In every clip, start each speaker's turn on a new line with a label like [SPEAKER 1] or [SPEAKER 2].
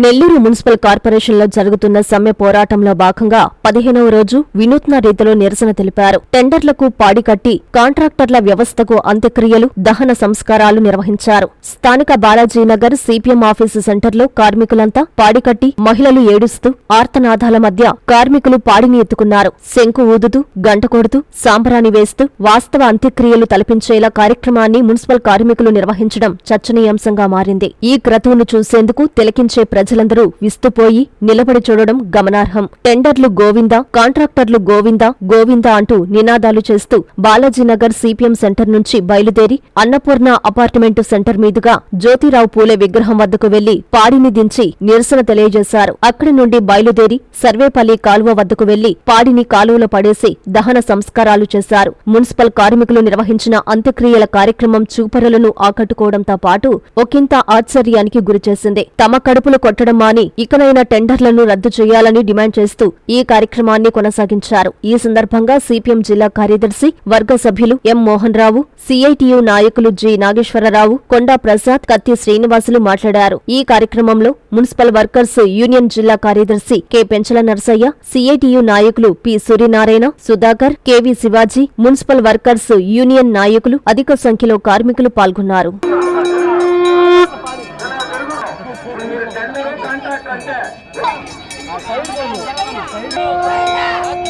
[SPEAKER 1] Nellore municipal కార్పొరేషన్లో జరుగుతున్న సమ్మె పోరాటంలో భాగంగా పదిహేనవ రోజు వినూత్న రీతిలో నిరసన తెలిపారు. టెండర్లకు పాడి కట్టి కాంట్రాక్టర్ల వ్యవస్థకు అంత్యక్రియలు దహన సంస్కారాలు నిర్వహించారు. స్థానిక బాలాజీనగర్ సిపిఎం ఆఫీసు సెంటర్లో కార్మికులంతా పాడికట్టి మహిళలు ఏడుస్తూ ఆర్తనాదాల మధ్య కార్మికులు పాడిని ఎత్తుకున్నారు. శంకు ఊదుతూ గంట కొడుతూ సాంబ్రాణి వేస్తూ వాస్తవ అంత్యక్రియలు తలపించేలా కార్యక్రమాన్ని మున్సిపల్ కార్మికులు నిర్వహించడం చర్చనీయాంశంగా మారింది. ఈ క్రతువును చూసేందుకు తిలకించే ప్రజలందరూ విస్తుపోయి నిలబడి చూడడం గమనార్హం. టెండర్లు గోవిందా కాంట్రాక్టర్లు గోవింద గోవిందా అంటూ నినాదాలు చేస్తూ బాలాజీనగర్ సిపిఎం సెంటర్ నుంచి బయలుదేరి అన్నపూర్ణ అపార్ట్మెంటు సెంటర్ మీదుగా జ్యోతిరావు పూలే విగ్రహం వద్దకు వెళ్ళి పాడిని దించి నిరసన తెలియజేశారు. అక్కడి నుండి బయలుదేరి సర్వేపల్లి కాలువ వద్దకు వెళ్ళి పాడిని కాలువలో పడేసి దహన సంస్కారాలు చేశారు. మున్సిపల్ కార్మికులు నిర్వహించిన అంత్యక్రియల కార్యక్రమం చూపరులను ఆకట్టుకోవడంతో పాటు ఒకంత ఆశ్చర్యానికి గురిచేసింది. తమ కడుపులు కొట్టడం మాని ఇకనైనా టెండర్లను రద్దు చేయాలని డిమాండ్ చేస్తూ ఈ కార్యక్రమాన్ని కొనసాగించారు. ఈ సందర్భంగా సిపిఎం జిల్లా కార్యదర్శి వర్గ సభ్యులు ఎం మోహన్ రావు సిఐటియు నాయకులు జి నాగేశ్వరరావు కొండా ప్రసాద్ కత్తి శ్రీనివాసులు మాట్లాడారు. ఈ కార్యక్రమంలో మున్సిపల్ వర్కర్స్ యూనియన్ జిల్లా కార్యదర్శి కె పెంచల నరసయ్య సిఐటియు నాయకులు P Suryanarayana Sudhakar KV Shivaji municipal workers union నాయకులు అధిక సంఖ్యలో కార్మికులు పాల్గొన్నారు.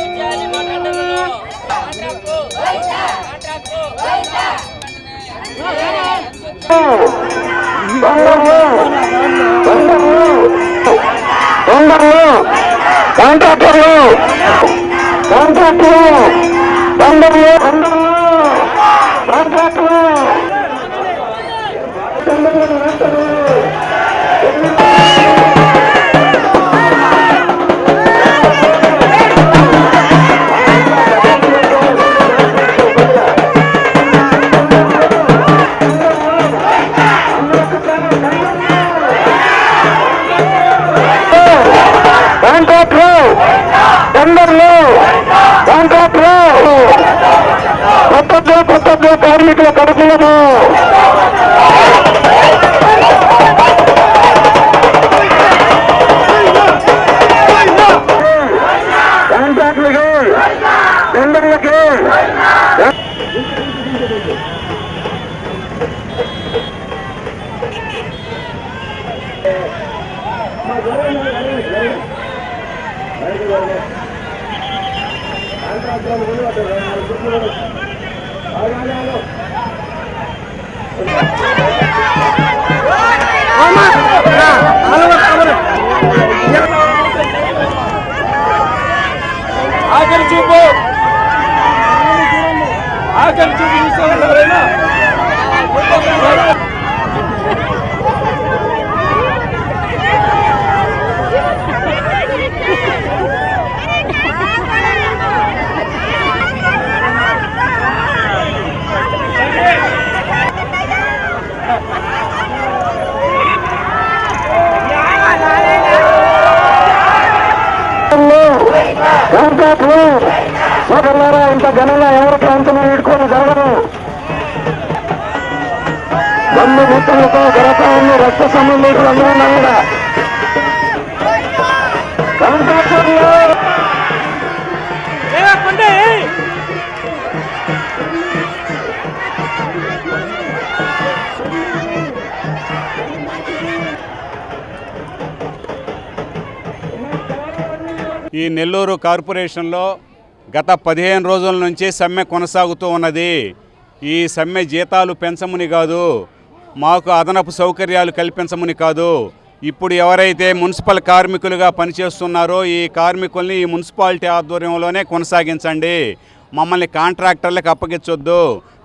[SPEAKER 2] చేయాలి మాట్లాడారు కాంట్రాక్టు కాంట్రాక్టు
[SPEAKER 3] టెండర్లు కాంట్రాక్టర్లు కాంట్రాక్టులు టెండర్లు కాంట్రాక్టులు కొత్తగా కొత్తగా కార్మికుల కడుపులను కాంట్రాక్టులకి టెండర్లకి
[SPEAKER 4] ఆఖరి చూపు. ఆఖరి చూపు చూసేవాళ్ళు ఎవరైనా
[SPEAKER 3] కాంట్రాక్టులు ఘనంగా ఎవరి ప్రాంతంలో ఇడుకొని జరగదు బంధు మిత్రులతో గరపాన్ని రక్త సంబంధికులు అందరూ ఉన్నారు
[SPEAKER 4] ఈ నెల్లూరు కార్పొరేషన్లో గత పదిహేను రోజుల నుంచి సమ్మె కొనసాగుతూ ఉన్నది. ఈ సమ్మె జీతాలు పెంచమని కాదు మాకు అదనపు సౌకర్యాలు కల్పించమని కాదు. ఇప్పుడు ఎవరైతే మున్సిపల్ కార్మికులుగా పనిచేస్తున్నారో ఈ కార్మికుల్ని ఈ మున్సిపాలిటీ ఆధ్వర్యంలోనే కొనసాగించండి. మమ్మల్ని కాంట్రాక్టర్లకు అప్పగించొద్దు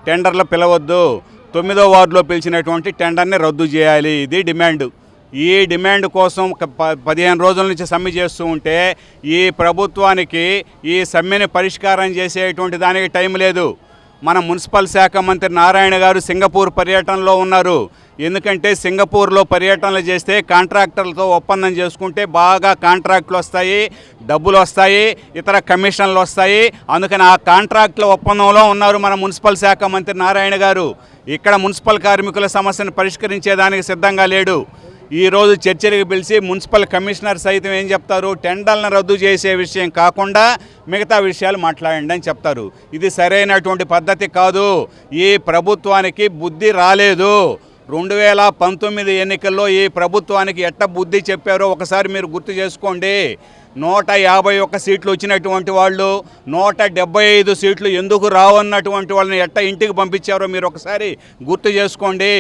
[SPEAKER 4] టెండర్లు పిలవద్దు. తొమ్మిదో వార్డులో పిలిచినటువంటి టెండర్ని రద్దు చేయాలి. ఇది డిమాండ్. ఈ డిమాండ్ కోసం ప- పదిహేను రోజుల నుంచి సమ్మె చేస్తూ ఉంటే ఈ ప్రభుత్వానికి ఈ సమ్మెని పరిష్కారం చేసేటువంటి దానికి టైం లేదు. మన మున్సిపల్ శాఖ మంత్రి నారాయణ గారు సింగపూర్ పర్యటనలో ఉన్నారు. ఎందుకంటే సింగపూర్లో పర్యటనలు చేస్తే కాంట్రాక్టర్లతో ఒప్పందం చేసుకుంటే బాగా కాంట్రాక్ట్లు వస్తాయి డబ్బులు వస్తాయి ఇతర కమిషన్లు వస్తాయి. అందుకని ఆ కాంట్రాక్ట్ల ఒప్పందంలో ఉన్నారు మన మున్సిపల్ శాఖ మంత్రి నారాయణ గారు. ఇక్కడ మున్సిపల్ కార్మికుల సమస్యను పరిష్కరించేదానికి సిద్ధంగా లేడు. ఈరోజు చర్చలకు పిలిచి మున్సిపల్ కమిషనర్ సైతం ఏం చెప్తారు? టెండర్లను రద్దు చేసే విషయం కాకుండా మిగతా విషయాలు మాట్లాడండి అని చెప్తారు. ఇది సరైనటువంటి పద్ధతి కాదు. ఈ ప్రభుత్వానికి బుద్ధి రాలేదు. రెండు వేల పంతొమ్మిది ఎన్నికల్లో ఈ ప్రభుత్వానికి ఎట్ట బుద్ధి చెప్పారో ఒకసారి మీరు గుర్తు చేసుకోండి. నూట యాభై ఒక్క సీట్లు వచ్చినటువంటి వాళ్ళు నూట డెబ్బై ఐదు సీట్లు ఎందుకు రావన్నటువంటి వాళ్ళని ఎట్ట ఇంటికి పంపించారో మీరు ఒకసారి గుర్తు చేసుకోండి.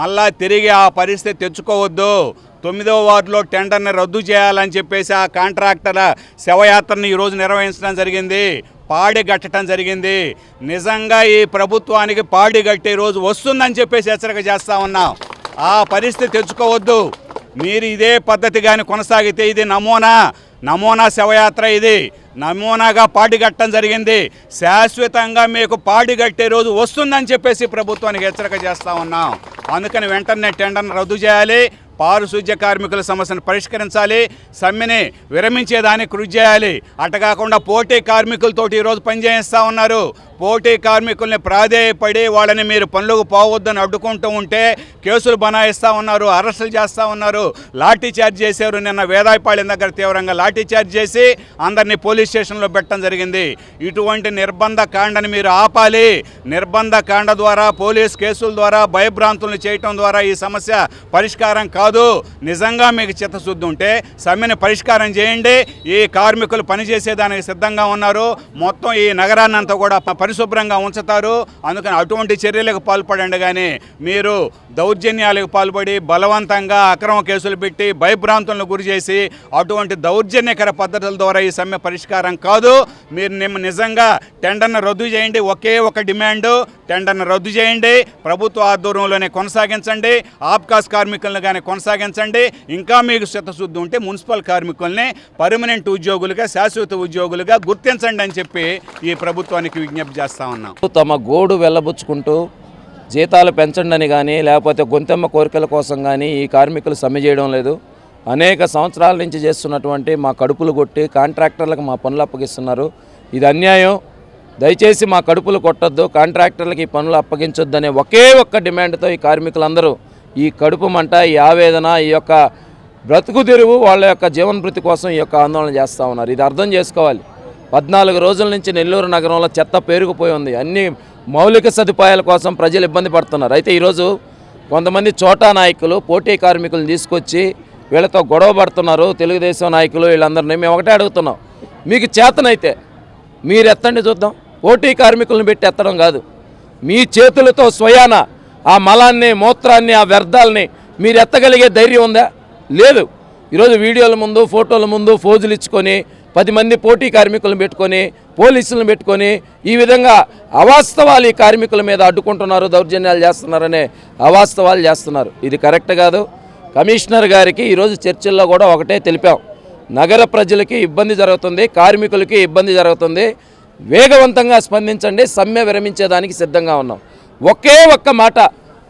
[SPEAKER 4] మళ్ళా తిరిగి ఆ పరిస్థితి తెచ్చుకోవద్దు. తొమ్మిదవ వార్డులో టెండర్ని రద్దు చేయాలని చెప్పేసి ఆ కాంట్రాక్టర్ల శవయాత్రని ఈరోజు నిర్వహించడం జరిగింది. పాడి గట్టడం జరిగింది. నిజంగా ఈ ప్రభుత్వానికి పాడి గట్టే రోజు వస్తుందని చెప్పేసి హెచ్చరిక చేస్తా ఉన్నాం. ఆ పరిస్థితి తెచ్చుకోవద్దు. మీరు ఇదే పద్ధతి కానీ కొనసాగితే ఇది నమూనా. నమూనా శవయాత్ర ఇది. నమూనాగా పాడిగట్టడం జరిగింది. శాశ్వతంగా మీకు పాడిగట్టే రోజు వస్తుందని చెప్పేసి ప్రభుత్వానికి హెచ్చరిక చేస్తూ ఉన్నాం. అందుకని వెంటనే టెండర్ను రద్దు చేయాలి. పారిశుద్ధ్య కార్మికుల సమస్యను పరిష్కరించాలి. సమ్మెని విరమించేదానికి కృషి చేయాలి. అట కాకుండా పోటీ కార్మికులతోటి ఈరోజు పనిచేయిస్తూ ఉన్నారు. పోటీ కార్మికుల్ని ప్రాధేయపడి వాళ్ళని మీరు పనులకు పోవద్దని అడ్డుకుంటూ ఉంటే కేసులు బనాయిస్తూ ఉన్నారు అరెస్టులు చేస్తూ ఉన్నారు. లాఠీ చార్జ్ చేశారు నిన్న వేదాయపాళెం దగ్గర తీవ్రంగా లాఠీ చార్జ్ చేసి అందరినీ పోలీస్ స్టేషన్లో పెట్టడం జరిగింది. ఇటువంటి నిర్బంధ కాండని మీరు ఆపాలి. నిర్బంధ కాండ ద్వారా పోలీస్ కేసుల ద్వారా భయభ్రాంతులను చేయటం ద్వారా ఈ సమస్య పరిష్కారం కాదు. నిజంగా మీకు చిత్తశుద్ధి ఉంటే సమ్మెను పరిష్కారం చేయండి. ఈ కార్మికులు పనిచేసేదానికి సిద్ధంగా ఉన్నారు. మొత్తం ఈ నగరాన్ని అంతా కూడా పరిశుభ్రంగా ఉంచుతారు. అందుకని అటువంటి చర్యలకు పాల్పడండి కానీ మీరు దౌర్జన్యాలకు పాల్పడి బలవంతంగా అక్రమ కేసులు పెట్టి భయభ్రాంతులను గురి చేసి అటువంటి దౌర్జన్యకర పద్ధతుల ద్వారా ఈ సమ్మె పరిష్కారం కాదు. మీరు నిమ్మ నిజంగా టెండర్ను రద్దు చేయండి. ఒకే ఒక డిమాండ్ టెండర్ను రద్దు చేయండి. ప్రభుత్వ ఆధ్వర్యంలోనే కొనసాగించండి. ఆప్కాస్ కార్మికులను కానీ కొనసాగించండి. ఇంకా మీకు చిత్తశుద్ధి ఉంటే మున్సిపల్ కార్మికుల్ని పర్మనెంట్ ఉద్యోగులుగా శాశ్వత ఉద్యోగులుగా గుర్తించండి అని చెప్పి ఈ ప్రభుత్వానికి విజ్ఞప్తి చేస్తా ఉన్నాం.
[SPEAKER 5] తమ గోడు వెళ్ళబుచ్చుకుంటూ జీతాలు పెంచండి అని కానీ లేకపోతే గొంతెమ్మ కోరికల కోసం కానీ ఈ కార్మికులు సమ్మె చేయడం లేదు. అనేక సంవత్సరాల నుంచి చేస్తున్నటువంటి మా కడుపులు కొట్టి కాంట్రాక్టర్లకు మా పనులు అప్పగిస్తున్నారు. ఇది అన్యాయం. దయచేసి మా కడుపులు కొట్టద్దు కాంట్రాక్టర్లకు ఈ పనులు అప్పగించొద్దు అనే ఒకే ఒక్క డిమాండ్తో ఈ కార్మికులందరూ ఈ కడుపు మంట ఈ ఆవేదన ఈ యొక్క బ్రతుకు తెరువు వాళ్ళ యొక్క జీవనభృతి కోసం ఈ యొక్క ఆందోళన చేస్తూ ఉన్నారు. ఇది అర్థం చేసుకోవాలి. పద్నాలుగు రోజుల నుంచి నెల్లూరు నగరంలో చెత్త పేరుకుపోయి ఉంది. అన్ని మౌలిక సదుపాయాల కోసం ప్రజలు ఇబ్బంది పడుతున్నారు. అయితే ఈరోజు కొంతమంది చోటా నాయకులు పోటీ కార్మికులను తీసుకొచ్చి వీళ్ళతో గొడవ పడుతున్నారు. తెలుగుదేశం నాయకులు వీళ్ళందరినీ మేము ఒకటే అడుగుతున్నాం. మీకు చేతనైతే మీరు ఎత్తండి చూద్దాం. పోటీ కార్మికులను పెట్టి ఎత్తడం కాదు. మీ చేతులతో స్వయాన ఆ మలాన్ని మూత్రాన్ని ఆ వ్యర్థాలని మీరు ఎత్తగలిగే ధైర్యం ఉందా? లేదు. ఈరోజు వీడియోల ముందు ఫోటోల ముందు ఫోజులు ఇచ్చుకొని పది మంది పోటీ కార్మికులను పెట్టుకొని పోలీసులను పెట్టుకొని ఈ విధంగా అవాస్తవాలు ఈ కార్మికుల మీద అడ్డుకుంటున్నారు దౌర్జన్యాలు చేస్తున్నారనే అవాస్తవాలు చేస్తున్నారు. ఇది కరెక్ట్ కాదు. కమిషనర్ గారికి ఈరోజు చర్చల్లో కూడా ఒకటే తెలిపాం. నగర ప్రజలకి ఇబ్బంది జరుగుతుంది కార్మికులకి ఇబ్బంది జరుగుతుంది. వేగవంతంగా స్పందించండి సమ్మె విరమించేదానికి సిద్ధంగా ఉన్నాం. ఒకే ఒక్క మాట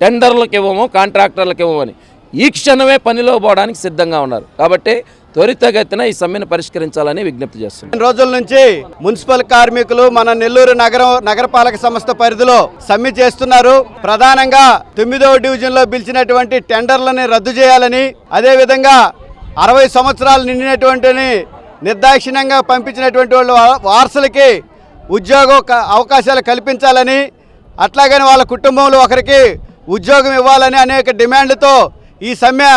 [SPEAKER 5] టెండర్లకు ఇవ్వము కాంట్రాక్టర్లకు ఇవ్వమని. ఈ క్షణమే పనిలో పోవడానికి సిద్ధంగా ఉన్నారు. కాబట్టి త్వరితగతిన ఈ సమ్మెను పరిష్కరించాలని విజ్ఞప్తి చేస్తున్నాం.
[SPEAKER 6] రోజుల నుంచి మున్సిపల్ కార్మికులు మన నెల్లూరు నగరం నగరపాలక సంస్థ పరిధిలో సమ్మె చేస్తున్నారు. ప్రధానంగా తొమ్మిదవ డివిజన్లో పిలిచినటువంటి టెండర్లని రద్దు చేయాలని అదేవిధంగా అరవై సంవత్సరాలు నిండినటువంటి నిర్దాక్షిణ్యంగా పంపించినటువంటి వాళ్ళు వారసులకి ఉద్యోగ క- అవకాశాలు కల్పించాలని అట్లాగని వాళ్ళ కుటుంబంలో ఒకరికి ఉద్యోగం ఇవ్వాలని అనేక డిమాండ్లతో ఈ సమ్మె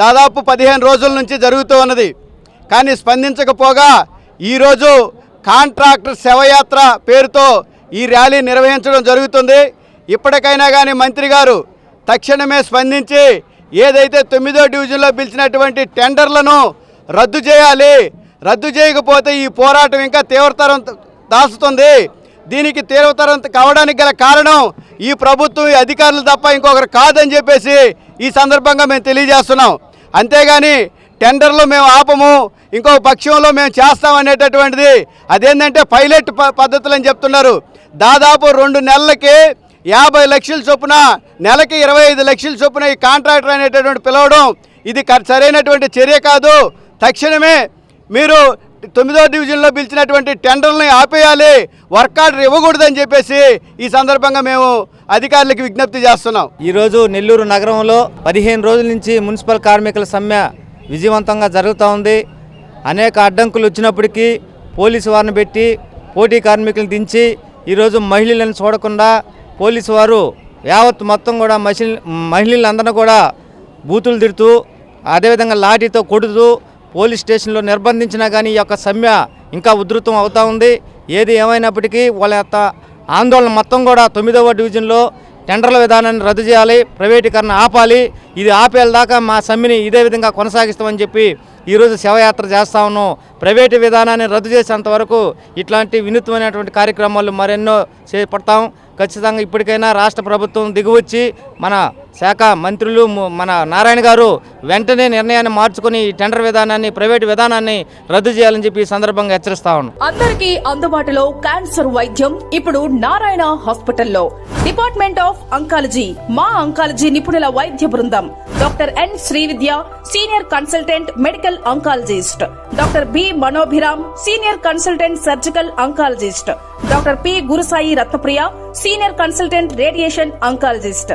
[SPEAKER 6] దాదాపు పదిహేను రోజుల నుంచి జరుగుతూ ఉన్నది. కానీ స్పందించకపోగా ఈరోజు కాంట్రాక్టర్ శవయాత్ర పేరుతో ఈ ర్యాలీ నిర్వహించడం జరుగుతుంది. ఇప్పటికైనా కానీ మంత్రి గారు తక్షణమే స్పందించి ఏదైతే తొమ్మిదో డివిజన్లో పిలిచినటువంటి టెండర్లను రద్దు చేయాలి. రద్దు చేయకపోతే ఈ పోరాటం ఇంకా తీవ్రతరం దాచుతుంది దీనికి తీవ్రతరం కావడానికి గల కారణం ఈ ప్రభుత్వం ఈ అధికారులు తప్ప ఇంకొకరు కాదని చెప్పేసి ఈ సందర్భంగా మేము తెలియజేస్తున్నాం. అంతేగాని టెండర్లు మేము ఆపము ఇంకో పక్షంలో మేము చేస్తాం అనేటటువంటిది అదేంటంటే పైలట్ ప- పద్ధతులు అని చెప్తున్నారు. దాదాపు రెండు నెలలకి యాభై లక్షల చొప్పున నెలకి ఇరవై ఐదు లక్షల చొప్పున ఈ కాంట్రాక్టర్ అనేటటువంటి పిలవడం ఇది సరైనటువంటి చర్య కాదు. తక్షణమే మీరు తొమ్మిదో డివిజన్లో పిలిచినటువంటి టెండర్లని ఆపేయాలి వర్క్ ఆర్డర్ ఇవ్వకూడదని చెప్పేసి ఈ సందర్భంగా మేము అధికారులకు విజ్ఞప్తి చేస్తున్నాం.
[SPEAKER 7] ఈరోజు నెల్లూరు నగరంలో పదిహేను రోజుల నుంచి మున్సిపల్ కార్మికుల సమ్మె విజయవంతంగా జరుగుతూ ఉంది. అనేక అడ్డంకులు వచ్చినప్పటికీ పోలీసు వారిని పెట్టి పోటీ కార్మికులను దించి ఈరోజు మహిళలను చూడకుండా పోలీసు వారు యావత్ మొత్తం కూడా మహిళ మహిళలందరినీ కూడా బూతులు తిడుతూ అదేవిధంగా లాఠీతో కొడుతూ పోలీస్ స్టేషన్లో నిర్బంధించినా కానీ ఈ యొక్క సమ్మె ఇంకా ఉధృతం అవుతూ ఉంది. ఏది ఏమైనప్పటికీ వాళ్ళ యొక్క ఆందోళన మొత్తం కూడా తొమ్మిదవ డివిజన్లో టెండర్ల విధానాన్ని రద్దు చేయాలి ప్రైవేటీకరణ ఆపాలి. ఇది ఆపేల దాకా మా సమ్మెని ఇదే విధంగా కొనసాగిస్తామని చెప్పి ఈరోజు శవయాత్ర చేస్తా ఉన్నాం. ప్రైవేటు విధానాన్ని రద్దు చేసేంత వరకు ఇట్లాంటి వినూత్నమైనటువంటి కార్యక్రమాలు మరెన్నో చేపడతాం. ఖచ్చితంగా ఇప్పటికైనా రాష్ట్ర ప్రభుత్వం దిగువచ్చి మన శాఖ మంత్రులు మన నారాయణ గారు వెంటనే నిర్ణయాన్ని మార్చుకొని ఈ టెండర్ విధానాన్ని ప్రైవేటు విధానాన్ని రద్దు చేయాలని చెప్పి ఈ సందర్భంగా హెచ్చరిస్తా ఉన్నాం.
[SPEAKER 8] అందరికీ అందుబాటులో క్యాన్సర్ వైద్యం ఇప్పుడు నారాయణ హాస్పిటల్లో. డిపార్ట్మెంట్ ఆఫ్ అంకాలజీ మా అంకాలజీ నిపుణుల వైద్య బృందం. Doctor N Srividya senior consultant medical oncologist. Doctor B Manobhiram senior consultant surgical oncologist. Doctor P Gurusai Ratnapriya senior consultant radiation oncologist.